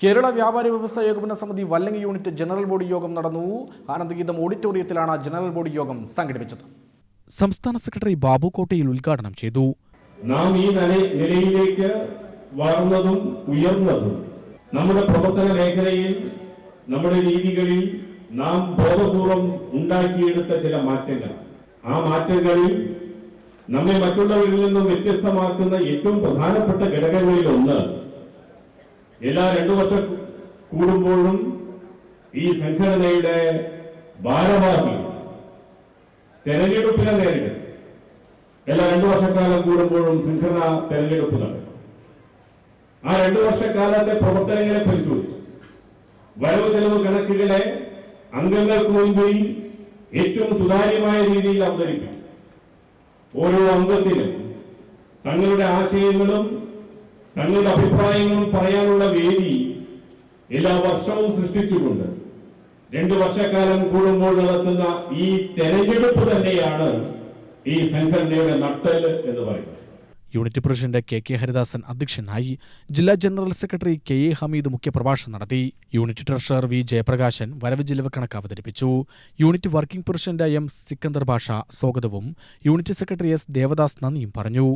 കേരള വ്യാപാരി വ്യവസായ ഏകോപന സമിതി വല്ലങ്ങി യൂണിറ്റ് ജനറൽ ബോഡി യോഗം നടന്നു. ആനന്ദഗീതം ഓഡിറ്റോറിയത്തിലാണ് ജനറൽ ബോഡി യോഗം സംഘടിപ്പിച്ചത്. സംസ്ഥാന സെക്രട്ടറി ബാബു കോട്ടയിൽ ഉദ്ഘാടനം ചെയ്തു. നാം ഈ നില നിലയിലേക്ക് വളർന്നതും ഉയർന്നതും നമ്മുടെ പ്രവർത്തന മേഖലയിൽ നമ്മുടെ രീതികളിൽ നാം ബോധപൂർവം ഉണ്ടാക്കിയെടുത്ത ചില മാറ്റങ്ങൾ. ആ മാറ്റങ്ങളിൽ നമ്മെ മറ്റുള്ളവരിൽ നിന്നും വ്യത്യസ്തമാക്കുന്ന ഏറ്റവും പ്രധാനപ്പെട്ട ഘടകങ്ങളിൽ ഒന്ന് എല്ലാ രണ്ടു വർഷം കൂടുമ്പോഴും ഈ സംഘടനയുടെ ഭാരവാഹി തെരഞ്ഞെടുപ്പിനെ നേരിടും. എല്ലാ രണ്ടു വർഷക്കാലം കൂടുമ്പോഴും സംഘടന തെരഞ്ഞെടുപ്പ് നടക്കും ആ രണ്ടു വർഷക്കാലത്തെ പ്രവർത്തനങ്ങളെ പരിശോധിച്ചു. വരവ് ചെലവ് കണക്കുകളെ അംഗങ്ങൾക്ക് മുൻപിൽ ഏറ്റവും സുതാര്യമായ രീതിയിൽ അവതരിപ്പിക്കും ഓരോ അംഗത്തിനും തങ്ങളുടെ ആശയങ്ങളും തങ്ങളുടെ അഭിപ്രായങ്ങളും പറയാനുള്ള വേദി എല്ലാ വർഷവും സൃഷ്ടിച്ചുകൊണ്ട് രണ്ടു വർഷക്കാലം കൂടുമ്പോൾ നടത്തുന്ന ഈ തെരഞ്ഞെടുപ്പ് തന്നെയാണ് ഈ സംഘടനയുടെ നട്ടൽ എന്ന് പറയുന്നത്. Unit president K K Haridasan അധ്യക്ഷനായി ജില്ലാ general secretary K A Hameed മുഖ്യപ്രഭാഷണം നടത്തി. യൂണിറ്റ് ട്രഷറർ വി ജയപ്രകാശൻ വരവ് ജില്ലവ് കണക്ക് അവതരിപ്പിച്ചു. Unit working president M Sikandar Basha സ്വാഗതവും യൂണിറ്റ് സെക്രട്ടറി എസ് ദേവദാസ് നന്ദിയും പറഞ്ഞു.